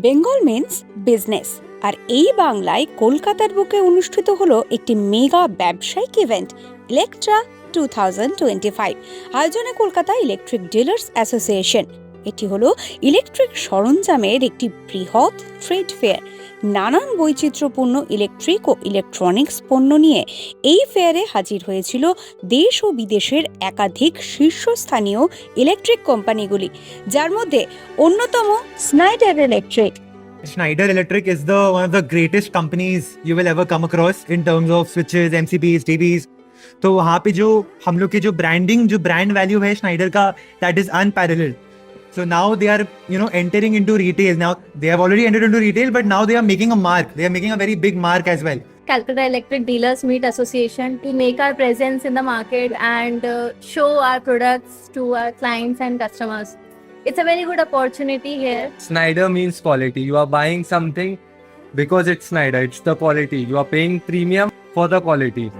Bengal means business. আর এই বাংলায় কলকাতার বুকে অনুষ্ঠিত হলো একটি মেগা ব্যবসায়িক event Electra two thousand twenty five আয়োজনে কলকাতা ইলেকট্রিক ডিলার্স অ্যাসোসিয়েশন এটি হলো ইলেকট্রিক সরঞ্জামের একটি বৃহৎ ট্রেড ফেয়ার নানান বৈচিত্র্যপূর্ণ ইলেকট্রিক ও ইলেকট্রনিক্স পণ্য নিয়ে এই ফেয়ারে হাজির হয়েছিল দেশ ও বিদেশের একাধিক শীর্ষস্থানীয় ইলেকট্রিক কোম্পানিগুলি যার মধ্যে অন্যতম Schneider Electric Schneider Electric is the one of the greatest companies you will ever come across in terms of switches, MCBs, TVs. तो वहाँ पे जो हम लोग की जो ब्रांडिंग जो ब्रांड वैल्यू है स्नाइडर का that is unparalleled So now they are, you know, entering into retail. Now they have already entered into retail, but now they are making a mark. They are making a very big mark as well. Calcutta Electric Dealers Meet Association to make our presence in the market and uh, show our products to our clients and customers. It's a very good opportunity here. Snyder means quality. You are buying something because it's Snyder. It's the quality. You are paying premium for the quality.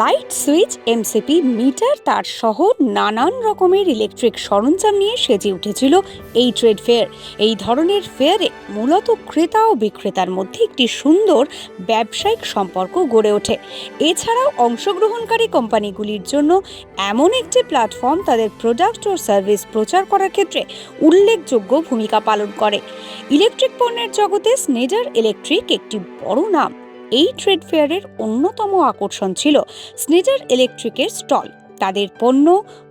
Light switch MCB meter তার সহ নানান রকমের electric সরঞ্জাম নিয়ে সেজে উঠেছিল এই trade fair এই ধরনের ফেয়ারে মূলত ক্রেতা ও বিক্রেতার মধ্যে একটি সুন্দর ব্যবসায়িক সম্পর্ক গড়ে ওঠে। এছাড়াও অংশগ্রহণকারী কোম্পানিগুলির জন্য এমন একটি প্ল্যাটফর্ম তাদের প্রোডাক্ট ও সার্ভিস প্রচার করার ক্ষেত্রে উল্লেখযোগ্য ভূমিকা পালন করে। ইলেকট্রিক পণ্যের জগতে স্নেডার ইলেকট্রিক একটি বড় নাম। এই ট্রেড ফেয়ারের অন্যতম আকর্ষণ ছিল স্নেজার ইলেকট্রিকের স্টল তাদের পণ্য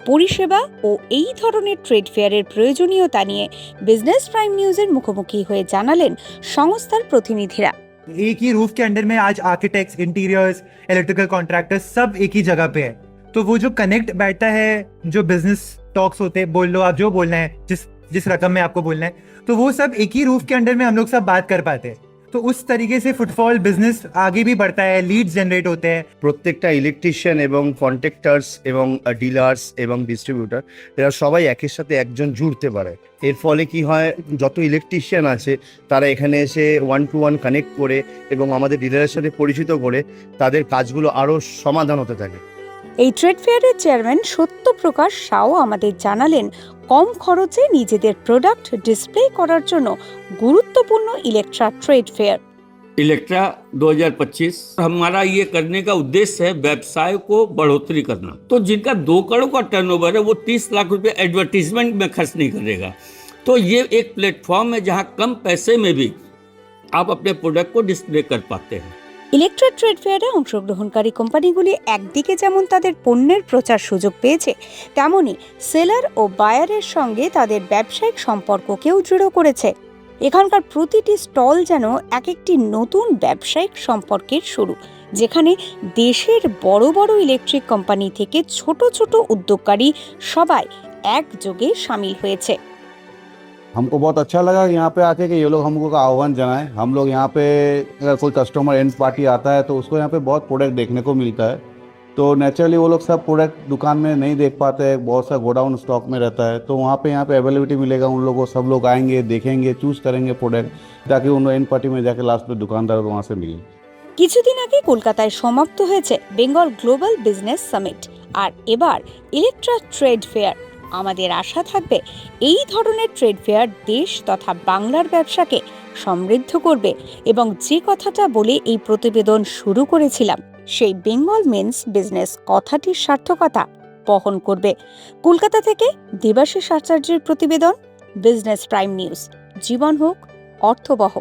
পরিষেবা ও এই ধরনের ট্রেড ফেয়ারের প্রয়োজনীয়তা নিয়ে বিজনেস প্রাইম নিউজের মুখোমুখি হয়ে জানালেন সংস্থার প্রতিনিধিরা एक ही रूफ के अंडर में आज आर्किटेक्ट्स इंटीरियर्स इलेक्ट्रिकल कॉन्ट्रैक्टर्स सब एक ही जगह पे है तो वो जो कनेक्ट बैठता है जो बिजनेस टॉक्स होते हैं बोल लो आप जो बोलना है जिस जिस रकम में आपको बोलना है तो वो सब एक ही रूफ के अंडर में हम लोग सब बात कर पाते हैं तो उस तरीके से फुटफॉल बिजनेस आगे भी बढ़ता है लीड्स जनरेट होते हैं প্রত্যেকটা ইলেকট্রিশিয়ান এবং কন্ট্রাক্টার্স এবং ডিলার্স এবং ডিস্ট্রিবিউটর এরা সবাই একের সাথে একজন জুড়তে পারে এর ফলে কি হয় যত ইলেকট্রিশিয়ান আছে তারা এখানে এসে ওয়ান টু ওয়ান কানেক্ট করে এবং আমাদের ডিলারের সাথে পরিচিত করে তাদের কাজগুলো আরও সমাধান হতে থাকে এই ট্রেড ফেয়ারের চেয়ারম্যান সত্যপ্রকাশ সাও আমাদের জানালেন কম খরচে নিজেদের প্রোডাক্ট ডিসপ্লে করার জন্য গুরুত্বপূর্ণ ইলেকট্রা ট্রেড ফেয়ার इलेक्ट्रा 2025 हमारा ये करने का उद्देश्य है व्यवसाय को बढ़ोतरी करना तो जिनका दो करोड़ का टर्नओवर है वो 30 लाख रुपए एडवर्टीजमेंट में खर्च नहीं करेगा तो ये एक प्लेटफॉर्म है जहाँ कम पैसे में भी आप अपने प्रोडक्ट को डिस्प्ले कर पाते हैं ইলেকট্রা ট্রেড ফেয়ারে অংশগ্রহণকারী কোম্পানিগুলি একদিকে যেমন তাদের পণ্যের প্রচার সুযোগ পেয়েছে, তেমনি সেলার ও বায়ারের সঙ্গে তাদের ব্যবসায়িক সম্পর্ককেও দৃঢ় করেছে। এখানকার প্রতিটি স্টল যেন এক একটি নতুন ব্যবসায়িক সম্পর্কের শুরু, যেখানে দেশের বড় বড় ইলেকট্রিক কোম্পানি থেকে ছোট ছোট উদ্যোগকারী সবাই একযোগে সামিল হয়েছে। हमको बहुत अच्छा लगा यहाँ पे आके कि ये लोग हमको का आह्वान जनाए हम लोग यहाँ पे अगर कोई कस्टमर एंड पार्टी आता है तो उसको यहाँ पे बहुत प्रोडक्ट देखने को मिलता है तो नेचुरली वो लोग सब प्रोडक्ट दुकान में नहीं देख पाते हैं बहुत सा गोडाउन स्टॉक में रहता है तो वहाँ पे यहाँ पे अवेलेबिलिटी मिलेगा उन लोगों को सब लोग आएंगे देखेंगे चूज करेंगे प्रोडक्ट ताकि उन एंड पार्टी में जाके लास्ट में दुकानदार को वहाँ से मिले কিছুদিন আগে কলকাতায় সমাপ্ত হয়েছে বেঙ্গল গ্লোবাল বিজনেস সামিট আর এবার ইলেকট্রা ট্রেড ফেয়ার আমাদের আশা থাকবে এই ধরনের ট্রেড ফেয়ার দেশ তথা বাংলার ব্যবসাকে সমৃদ্ধ করবে এবং যে কথাটা বলে এই প্রতিবেদন শুরু করেছিলাম, সেই বেঙ্গল মেন্স বিজনেস কথাটির সার্থকতা বহন করবে। কলকাতা থেকে দেবাশিস আচার্যের প্রতিবেদন, বিজনেস প্রাইম নিউজ। জীবন হোক, অর্থবহ।